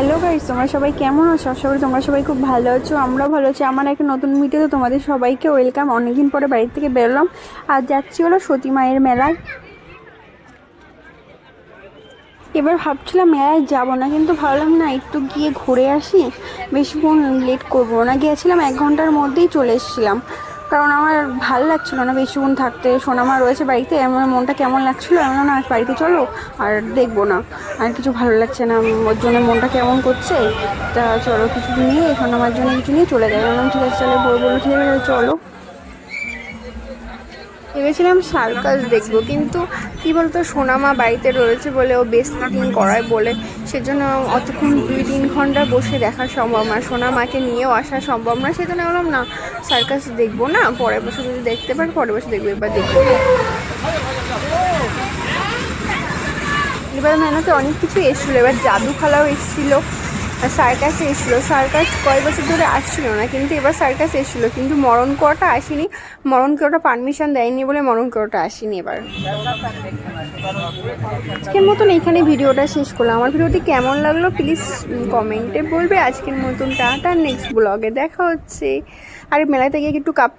Hello guys তোমরা সবাই কেমন আছো? আশা করি তোমরা সবাই খুব ভালো আছো আমরা ভালো আছি। আমার একটা নতুন ভিডিওতে তোমাদের সবাইকে ওয়েলকাম অনেকদিন পরে বাড়ি থেকে বেরোলাম। আর যাচ্ছি হলো সতী মায়ের মেলায়। এবার ভাবছিলাম মেলায় যাব না, কিন্তু ভাবলাম না, একটু গিয়ে ঘুরে আসি। বেশিক্ষণ লেট করব না। গিয়েছিলাম এক ঘণ্টার মধ্যেই চলে এসেছিলাম। কারণ আমার ভালো লাগছিল না বেশিক্ষণ থাকতে। সোনামা রয়েছে বাড়িতে আমার মনটা কেমন লাগছিল? এমন না বাড়িতে চলো আর দেখব না। আর কিছু ভালো লাগছে না, ওর জন্য মনটা কেমন করছে? তা চলো কিছু নিয়ে সোনামার জন্য কিছু নিয়ে চলে যাই। বললাম, ঠিক আছে চলো বলল ঠিক আছে চলো। ভেবেছিলাম সার্কাস দেখব, কিন্তু কি বলতো, সোনামা বাড়িতে রয়েছে বলে ও বেশ দিন করায় বলে। সেজন্য অতক্ষণ দুই তিন ঘণ্টা বসে দেখা সম্ভব না। সোনামাকে নিয়েও আসা সম্ভব না। সেজন্য বললাম না সার্কাস দেখব না। পরের বছর যদি দেখতে পারি, পরের বছর দেখব, এবার দেখব। এবার মেলাতে অনেক কিছু এসেছিল। এবার জাদুখালাও এসেছিল। আর সার্কাস এসেছিল। সার্কাস কয়েক বছর ধরে আসছিল না, কিন্তু এবার সার্কাস এসেছিল। কিন্তু মরণ কোয়াটা আসেনি। মরণ কোয়াটা পারমিশন দেয়নি বলে মরণ কোয়াটা আসেনি এবার। আজকের মতন এখানে ভিডিওটা শেষ করলাম। আমার ভিডিওটি কেমন লাগল প্লিজ কমেন্টে বলবে। আজকের মতন টাটা নেক্সট ব্লগে দেখা হচ্ছে। আর মেলাতে গিয়ে একটু কাপ